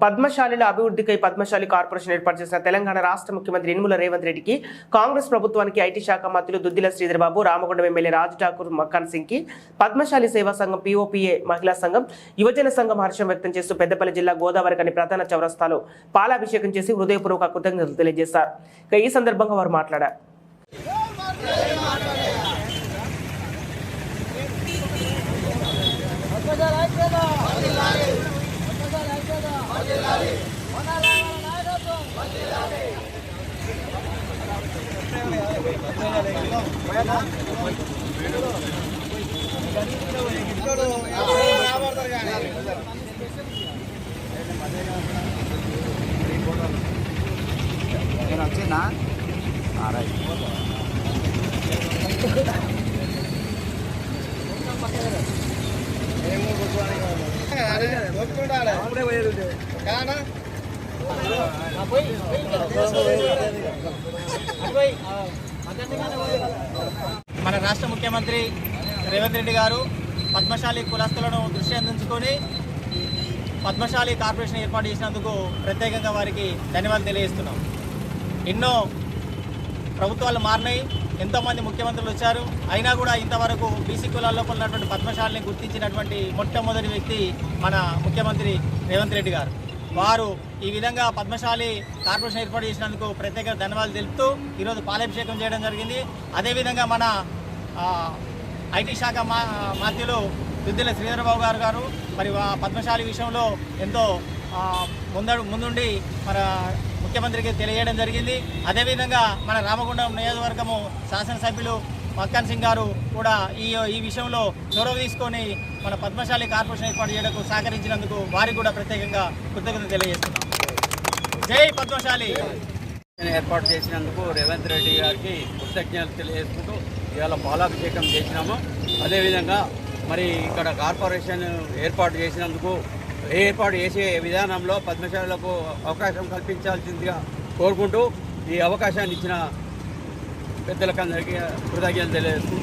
పద్మశాలిల అభివృద్ధికై Padmashali corporation ఏర్పాటు చేసిన తెలంగాణ రాష్ట్ర ముఖ్యమంత్రి యనుమల రేవంత్ రెడ్డికి కాంగ్రెస్ ప్రభుత్వానికి ఐటీ శాఖ మంత్రులు దుద్దిల శ్రీధరబాబు రామగుండం ఎమ్మెల్యే రాజు ఠాకూర్ మక్కన్ సింగ్కి పద్మశాలి సేవా సంఘం పీఓపీఏ మహిళా సంఘం యువజన సంఘం హర్షం వ్యక్తం చేస్తూ పెద్దపల్లి జిల్లా గోదావరి కని ప్రధాన చౌరస్తాలో పాలాభిషేకం చేసి హృదయపూర్వక కృతజ్ఞతలు తెలియజేశారు. ఈ సందర్భంగా వారు మాట్లాడారు. నేను వచ్చిందా మన రాష్ట్ర ముఖ్యమంత్రి రేవంత్ రెడ్డి గారు పద్మశాలి కులస్తులను దృష్టి అందించుకొని పద్మశాలి కార్పొరేషన్ ఏర్పాటు చేసినందుకు ప్రత్యేకంగా వారికి ధన్యవాదాలు తెలియజేస్తున్నాం. ఎన్నో ప్రభుత్వాలు మారినాయి. ఎంతోమంది ముఖ్యమంత్రులు వచ్చారు. అయినా కూడా ఇంతవరకు బీసీ కులాల లోపల ఉన్నటువంటి పద్మశాలిని గుర్తించినటువంటి మొట్టమొదటి వ్యక్తి మన ముఖ్యమంత్రి రేవంత్ రెడ్డి గారు. వారు ఈ విధంగా పద్మశాలి కార్పొరేషన్ ఏర్పాటు చేసినందుకు ప్రత్యేక ధన్యవాదాలు తెలుపుతూ ఈరోజు పాలాభిషేకం చేయడం జరిగింది. అదేవిధంగా మన ఐటీ శాఖ మా మాధ్యులు దుద్దిల శ్రీధరబాబు గారు గారు మరి ఆ పద్మశాలి విషయంలో ఎంతో ముందడు ముందుండి మన ముఖ్యమంత్రికి తెలియజేయడం జరిగింది. అదేవిధంగా మన రామగుండం నియోజకవర్గము శాసనసభ్యులు మక్కన్ సింగ్ గారు కూడా ఈ ఈ విషయంలో చొరవ తీసుకొని మన పద్మశాలి కార్పొరేషన్ ఏర్పాటు చేయడానికి సహకరించినందుకు వారికి కూడా ప్రత్యేకంగా కృతజ్ఞతలు తెలియజేస్తున్నాం. జై పద్మశాలి! ఏర్పాటు చేసినందుకు రేవంత్ రెడ్డి గారికి కృతజ్ఞతలు తెలియజేసుకుంటూ ఇవాళ పాలాభిషేకం చేసినాము. అదేవిధంగా మరి ఇక్కడ కార్పొరేషన్ ఏర్పాటు చేసినందుకు ఏర్పాటు చేసే విధానంలో పద్మశాలకు అవకాశం కల్పించాల్సిందిగా కోరుకుంటూ ఈ అవకాశాన్ని ఇచ్చిన పెద్దలకు అందరికీ కృతజ్ఞతలు తెలియజేస్తూ